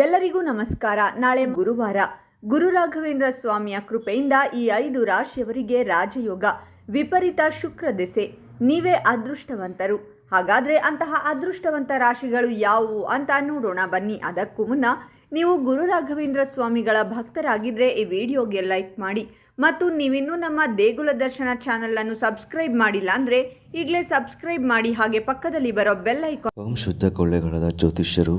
ಎಲ್ಲರಿಗೂ ನಮಸ್ಕಾರ. ನಾಳೆ ಗುರುವಾರ ಗುರು ರಾಘವೇಂದ್ರ ಸ್ವಾಮಿಯ ಕೃಪೆಯಿಂದ ಈ ಐದು ರಾಶಿಯವರಿಗೆ ರಾಜಯೋಗ, ವಿಪರೀತ ಶುಕ್ರ ದೆಸೆ. ನೀವೇ ಅದೃಷ್ಟವಂತರು. ಹಾಗಾದ್ರೆ ಅಂತಹ ಅದೃಷ್ಟವಂತ ರಾಶಿಗಳು ಯಾವುವು ಅಂತ ನೋಡೋಣ. ಬನ್ನಿ. ಅದಕ್ಕೂ ಮುನ್ನ ನೀವು ಗುರು ರಾಘವೇಂದ್ರ ಸ್ವಾಮಿಗಳ ಭಕ್ತರಾಗಿದ್ದರೆ ಈ ವಿಡಿಯೋಗೆ ಲೈಕ್ ಮಾಡಿ ಮತ್ತು ನೀವಿನ್ನೂ ನಮ್ಮ ದೇಗುಲ ದರ್ಶನ ಚಾನೆಲ್ ಅನ್ನು ಸಬ್ಸ್ಕ್ರೈಬ್ ಮಾಡಿಲ್ಲ ಅಂದ್ರೆ ಈಗಲೇ ಸಬ್ಸ್ಕ್ರೈಬ್ ಮಾಡಿ ಹಾಗೆ ಪಕ್ಕದಲ್ಲಿ ಬರೋ ಬೆಲ್ ಓಂ ಶುದ್ಧ ಕೊಳ್ಳೆಗಳಾದ ಜ್ಯೋತಿಷ್ಯರು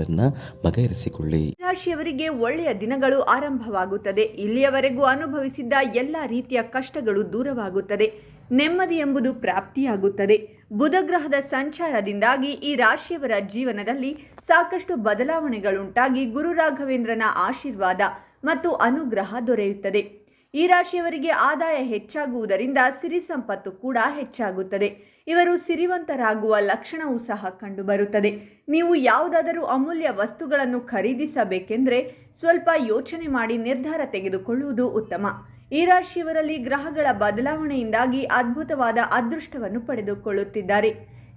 ಬಗೆಹರಿಸಿಕೊಳ್ಳಿ. ರಾಶಿಯವರಿಗೆ ಒಳ್ಳೆಯ ದಿನಗಳು ಆರಂಭವಾಗುತ್ತದೆ. ಇಲ್ಲಿಯವರೆಗೂ ಅನುಭವಿಸಿದ್ದ ಎಲ್ಲ ರೀತಿಯ ಕಷ್ಟಗಳು ದೂರವಾಗುತ್ತದೆ. ನೆಮ್ಮದಿ ಎಂಬುದು ಪ್ರಾಪ್ತಿಯಾಗುತ್ತದೆ. ಬುಧಗ್ರಹದ ಸಂಚಾರದಿಂದಾಗಿ ಈ ರಾಶಿಯವರ ಜೀವನದಲ್ಲಿ ಸಾಕಷ್ಟು ಬದಲಾವಣೆಗಳುಂಟಾಗಿ ಗುರು ರಾಘವೇಂದ್ರನ ಆಶೀರ್ವಾದ ಮತ್ತು ಅನುಗ್ರಹ ದೊರೆಯುತ್ತದೆ. ಈ ರಾಶಿಯವರಿಗೆ ಆದಾಯ ಹೆಚ್ಚಾಗುವುದರಿಂದ ಸಿರಿ ಸಂಪತ್ತು ಕೂಡ ಹೆಚ್ಚಾಗುತ್ತದೆ. ಇವರು ಸಿರಿವಂತರಾಗುವ ಲಕ್ಷಣವೂ ಸಹ ಕಂಡುಬರುತ್ತದೆ. ನೀವು ಯಾವುದಾದರೂ ಅಮೂಲ್ಯ ವಸ್ತುಗಳನ್ನು ಖರೀದಿಸಬೇಕೆಂದರೆ ಸ್ವಲ್ಪ ಯೋಚನೆ ಮಾಡಿ ನಿರ್ಧಾರ ತೆಗೆದುಕೊಳ್ಳುವುದು ಉತ್ತಮ. ಈ ರಾಶಿಯವರಲ್ಲಿ ಗ್ರಹಗಳ ಬದಲಾವಣೆಯಿಂದಾಗಿ ಅದ್ಭುತವಾದ ಅದೃಷ್ಟವನ್ನು ಪಡೆದುಕೊಳ್ಳುತ್ತಿದ್ದಾರೆ.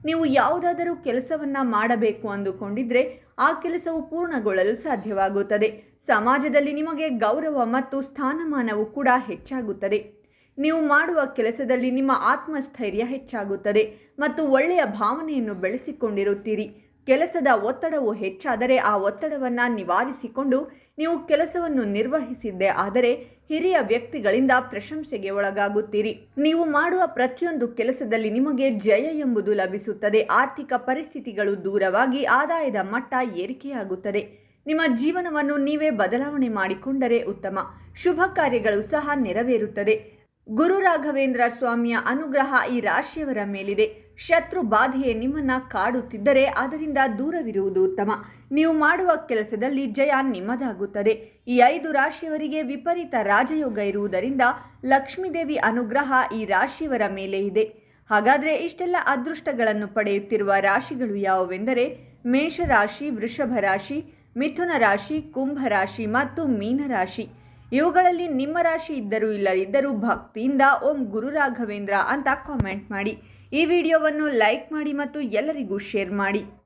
ನೀವು ಯಾವುದಾದರೂ ಕೆಲಸವನ್ನ ಮಾಡಬೇಕು ಅಂದುಕೊಂಡಿದ್ರೆ ಆ ಕೆಲಸವು ಪೂರ್ಣಗೊಳ್ಳಲು ಸಾಧ್ಯವಾಗುತ್ತದೆ. ಸಮಾಜದಲ್ಲಿ ನಿಮಗೆ ಗೌರವ ಮತ್ತು ಸ್ಥಾನಮಾನವು ಕೂಡ ಹೆಚ್ಚಾಗುತ್ತದೆ. ನೀವು ಮಾಡುವ ಕೆಲಸದಲ್ಲಿ ನಿಮ್ಮ ಆತ್ಮಸ್ಥೈರ್ಯ ಹೆಚ್ಚಾಗುತ್ತದೆ ಮತ್ತು ಒಳ್ಳೆಯ ಭಾವನೆಯನ್ನು ಬೆಳೆಸಿಕೊಂಡಿರುತ್ತೀರಿ. ಕೆಲಸದ ಒತ್ತಡವು ಹೆಚ್ಚಾದರೆ ಆ ಒತ್ತಡವನ್ನು ನಿವಾರಿಸಿಕೊಂಡು ನೀವು ಕೆಲಸವನ್ನು ನಿರ್ವಹಿಸಿದ್ದೆ ಆದರೆ ಹಿರಿಯ ವ್ಯಕ್ತಿಗಳಿಂದ ಪ್ರಶಂಸೆಗೆ ಒಳಗಾಗುತ್ತೀರಿ. ನೀವು ಮಾಡುವ ಪ್ರತಿಯೊಂದು ಕೆಲಸದಲ್ಲಿ ನಿಮಗೆ ಜಯ ಎಂಬುದು ಲಭಿಸುತ್ತದೆ. ಆರ್ಥಿಕ ಪರಿಸ್ಥಿತಿಗಳು ದೂರವಾಗಿ ಆದಾಯದ ಮಟ್ಟ ಏರಿಕೆಯಾಗುತ್ತದೆ. ನಿಮ್ಮ ಜೀವನವನ್ನು ನೀವೇ ಬದಲಾವಣೆ ಮಾಡಿಕೊಂಡರೆ ಉತ್ತಮ. ಶುಭ ಕಾರ್ಯಗಳು ಸಹ ನೆರವೇರುತ್ತದೆ. ಗುರು ರಾಘವೇಂದ್ರ ಸ್ವಾಮಿಯ ಅನುಗ್ರಹ ಈ ರಾಶಿಯವರ ಮೇಲಿದೆ. ಶತ್ರು ಬಾಧೆಯೇ ನಿಮ್ಮನ್ನ ಕಾಡುತ್ತಿದ್ದರೆ ಅದರಿಂದ ದೂರವಿರುವುದು ಉತ್ತಮ. ನೀವು ಮಾಡುವ ಕೆಲಸದಲ್ಲಿ ಜಯ ನಿಮ್ಮದಾಗುತ್ತದೆ. ಈ ಐದು ರಾಶಿಯವರಿಗೆ ವಿಪರೀತ ರಾಜಯೋಗ ಇರುವುದರಿಂದ ಲಕ್ಷ್ಮೀದೇವಿ ಅನುಗ್ರಹ ಈ ರಾಶಿಯವರ ಮೇಲೆ ಇದೆ. ಹಾಗಾದರೆ ಇಷ್ಟೆಲ್ಲ ಅದೃಷ್ಟಗಳನ್ನು ಪಡೆಯುತ್ತಿರುವ ರಾಶಿಗಳು ಯಾವುವೆಂದರೆ ಮೇಷರಾಶಿ ವೃಷಭ ರಾಶಿ ಮಿಥುನ ರಾಶಿ, ಕುಂಭ ರಾಶಿ ಮತ್ತು ಮೀನರಾಶಿ ಇವುಗಳಲ್ಲಿ ನಿಮ್ಮ ರಾಶಿ ಇದ್ದರೂ ಇಲ್ಲದಿದ್ದರೂ ಭಕ್ತಿಯಿಂದ ಓಂ ಗುರು ರಾಘವೇಂದ್ರ ಅಂತ ಕಾಮೆಂಟ್ ಮಾಡಿ. ಈ ವಿಡಿಯೋವನ್ನು ಲೈಕ್ ಮಾಡಿ ಮತ್ತು ಎಲ್ಲರಿಗೂ ಶೇರ್ ಮಾಡಿ.